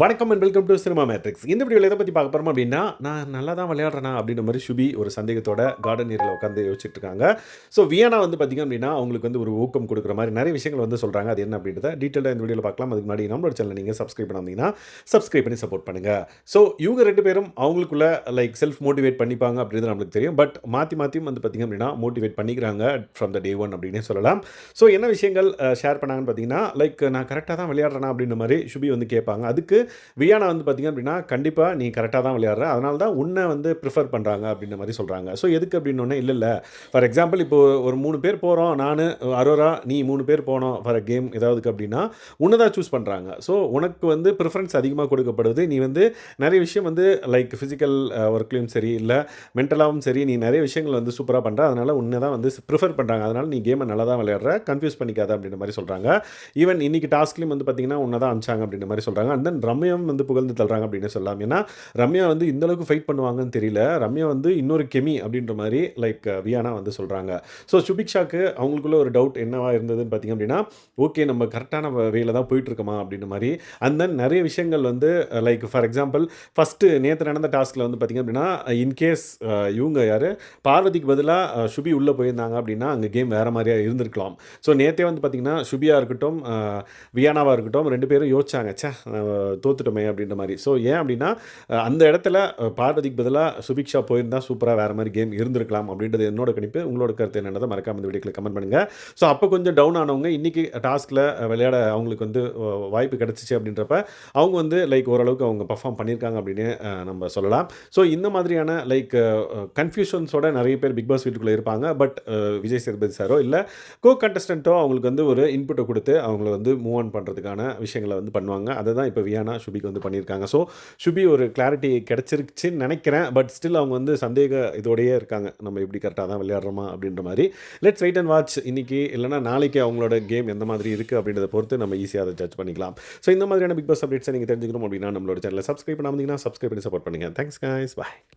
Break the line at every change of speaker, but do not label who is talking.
வணக்கம் and welcome to Cinema Matrix இந்த வீடியோவில் எதை பற்றி பார்க்க போகிறோம் அப்படின்னா நான் நல்லா தான் விளையாடுறேனா அப்படின்ற மாதிரி சுபி ஒரு சந்தேகத்தோட கார்டன் ஏரியில் உட்காந்து யோசிச்சுட்டு இருக்காங்க. ஸோ வியனா வந்து பார்த்திங்க அப்படின்னா அவங்களுக்கு வந்து ஒரு ஊக்கம் கொடுக்குற மாதிரி நிறைய விஷயங்கள் வந்து சொல்கிறாங்க அது என்ன அப்படின்றத டீட்டெயிலாக இந்த வீடியோவில் பார்க்கலாம். அதுக்கு முன்னாடி நம்மளோட சேனல் நீங்கள் சப்ஸ்கிரைப் பண்ணாதீங்கன்னா சப்ஸ்கிரைப் பண்ணி சப்போர்ட் பண்ணுங்கள் ஸோ இவங்க ரெண்டு பேரும் அவங்களுக்குள்ள லைக் செல்ஃப் மோட்டிவேட் பண்ணிப்பாங்க அப்படின்றது நம்மளுக்கு தெரியும். பட் மாற்றி மாற்றியும் வந்து பார்த்திங்க அப்படின்னா மோட்டிவேட் பண்ணிக்கிறாங்க ஃப்ரம் த டே ஒன் அப்படின்னே சொல்லலாம். ஸோ என்ன விஷயங்கள் ஷேர் பண்ணாங்கன்னு பார்த்தீங்கன்னா லைக் நான் கரெக்டாக தான் விளையாடுறேனா அப்படின்ற மாதிரி சுபி வந்து கேட்பாங்க. அதுக்கு வியானா வந்து பார்த்திங்க அப்படின்னா கண்டிப்பாக நீ கரெக்டாக தான் விளையாடுற. அதனால தான் உன்னை வந்து ப்ரிஃபர் பண்ணுறாங்க அப்படின்ற மாதிரி சொல்கிறாங்க ஸோ எதுக்கு அப்படின்னு இல்லை இல்லை. ஃபார் எக்ஸாம்பிள் இப்போ ஒரு மூணு பேர் போகிறோம் நான் அரோரா நீ மூணு பேர் போனோம் ஃபார் அ கேம் ஏதாவதுக்கு அப்படின்னா உன்னை தான் சூஸ் பண்ணுறாங்க ஸோ உனக்கு வந்து ப்ரிஃபரன்ஸ் அதிகமாக கொடுக்கப்படுது. நீ வந்து நிறைய விஷயம் வந்து லைக் ஃபிசிக்கல் ஒர்க்லேயும் சரி இல்லை மென்டலாகவும் சரி நீ நிறைய விஷயங்கள் வந்து சூப்பராக பண்ணுற அதனால் உன்னை தான் வந்து ப்ரிஃபர் பண்ணுறாங்க அதனால் நீ கேமை நல்லா தான் விளையாடுற. கன்ஃபியூஸ் பண்ணிக்காத அப்படின்ற மாதிரி சொல்கிறாங்க ஈவன் இன்னைக்கு டாஸ்க்லேயும் வந்து பார்த்தீங்கன்னா உன்னை தான் அனுப்பிச்சாங்க அப்படின்ற மாதிரி சொல்கிறாங்க அண்ட் தென் ரம்யாவும் வந்து புகழ்ந்து தள்ளுறாங்க அப்படின்னு சொல்லலாம். ஏன்னா ரம்யா வந்து இந்தளவுக்கு ஃபைட் பண்ணுவாங்கன்னு தெரியல. ரம்யா வந்து இன்னொரு கெமி அப்படின்ற மாதிரி லைக் வியானா வந்து சொல்கிறாங்க ஸோ சுபிக்ஷாக்கு அவங்களுக்குள்ள ஒரு டவுட் என்னவா இருந்ததுன்னு பார்த்தீங்க அப்படின்னா ஓகே நம்ம கரெக்டான வேலை தான் போயிட்டுருக்கோமா அப்படின்ற மாதிரி. அண்ட் தென் நிறைய விஷயங்கள் வந்து லைக் ஃபார் எக்ஸாம்பிள் ஃபஸ்ட்டு நேற்று நடந்த டாஸ்கில் வந்து பார்த்திங்க அப்படின்னா இன்கேஸ் இவங்க யார் பார்வதிக்கு பதிலாக சுபி உள்ளே போயிருந்தாங்க அப்படின்னா அங்கே கேம் வேறு மாதிரியா இருந்திருக்கலாம். ஸோ நேற்றே வந்து பார்த்திங்கன்னா சுபியாக இருக்கட்டும் வியானாவாக இருக்கட்டும் ரெண்டு பேரும் யோசிச்சாங்க சே தோத்துட்டோமே அப்படின்ற மாதிரி. ஸோ ஏன் அப்படின்னா அந்த இடத்துல பார்வதிக்கு பதிலாக சுபிக்ஷா போயிருந்தா சூப்பராக வேறு மாதிரி கேம் இருந்திருக்கலாம் அப்படின்றது என்னோட கணிப்பு. உங்களோட கருத்து என்னென்னதை மறக்காம இந்த வீடியோக்கில் கமெண்ட் பண்ணுங்கள் ஸோ அப்போ கொஞ்சம் டவுன் ஆனவங்க இன்றைக்கி டாஸ்கில் விளையாட அவங்களுக்கு வந்து வாய்ப்பு கிடச்சிச்சு அப்படின்றப்ப அவங்க வந்து லைக் ஓரளவுக்கு அவங்க பர்ஃபார்ம் பண்ணியிருக்காங்க அப்படின்னு நம்ம சொல்லலாம். ஸோ இந்த மாதிரியான லைக் கன்ஃபியூஷன்ஸோட நிறைய பேர் பிக் பாஸ் வீட்டுக்குள்ளே இருப்பாங்க. பட் விஜய் சேதுபதி சாரோ இல்லை கோ கண்டஸ்டண்ட்டோ அவங்களுக்கு வந்து ஒரு இன்புட்டை கொடுத்து அவங்கள வந்து மூவ் ஆன் பண்ணுறதுக்கான விஷயங்களை வந்து பண்ணுவாங்க. அதை தான் இப்போ வியானா ஷுபிக்கு வந்து பண்ணியிருக்காங்க. ஸோ ஷுபி ஒரு கிளாரிட்டி கிடச்சிருச்சுன்னு நினைக்கிறேன். பட் ஸ்டில் அவங்க வந்து சந்தேக இதோடையே இருக்காங்க. நம்ம எப்படி கரெக்டாக தான் விளையாடுறோமா அப்படின்ற மாதிரி. லெட்ஸ் வெயிட் அண்ட் வாட்ச் இன்னைக்கு. இல்லைனா நாளைக்கு அவங்களோட கேம் எந்த மாதிரி இருக்குது அப்படின்றத பொறுத்து நம்ம ஈஸியாக அதை ஜட்ஜ் பண்ணிக்கலாம். ஸோ இந்த மாதிரியான பிக் பாஸ் அப்டேட்ஸை நீங்கள் தெரிஞ்சுக்கணும் அப்படின்னா நம்மளோட சேனலை சப்ஸ்கிரைப் பண்ணாமல் சப்ஸ்கிரைப் பண்ணி சப்போர்ட் பண்ணுங்கள் தேங்க்ஸ் guys. பாய்